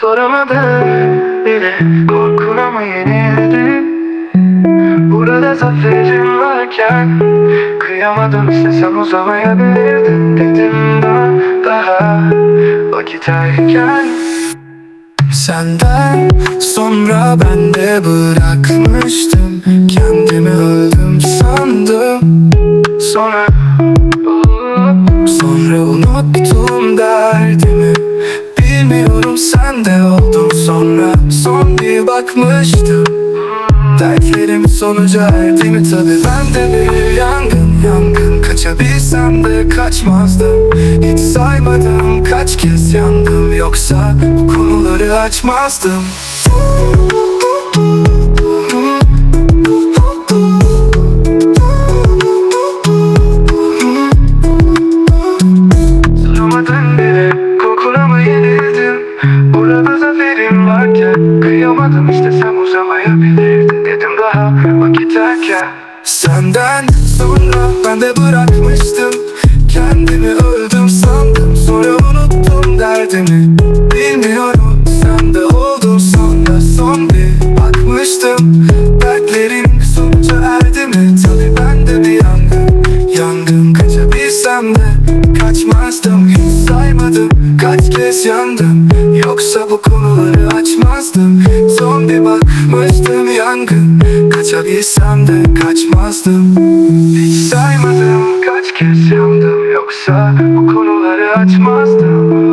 Soramadım bile korkuna mı yenildi Burada zaferim varken Kıyamadım istesem uzamayabilirdin Dedim daha, daha vakit erken. Senden sonra ben de bırakmıştım Kendimi öldüm sandım. Sonra Sonra unuttum derdimi sonra Son bir bakmıştım. Dertlerim sonuca erdi mi tabi Ben de bir yangın yangın. Kaçabilsem de kaçmazdım. Hiç saymadım kaç kez yandım. Yoksa bu konuları açmazdım. Saramadın Kıyamadım istesem uzamayabilirdin Dedim daha vakit erken. Senden sonra ben de bırakmıştım Kaçmazdım hiç saymadım. Kaç kez yandım Yoksa bu konuları açmazdım. Son bir bakmıştım yangın Kaçabilsem de kaçmazdım. Hiç saymadım kaç kez yandım Yoksa bu konuları açmazdım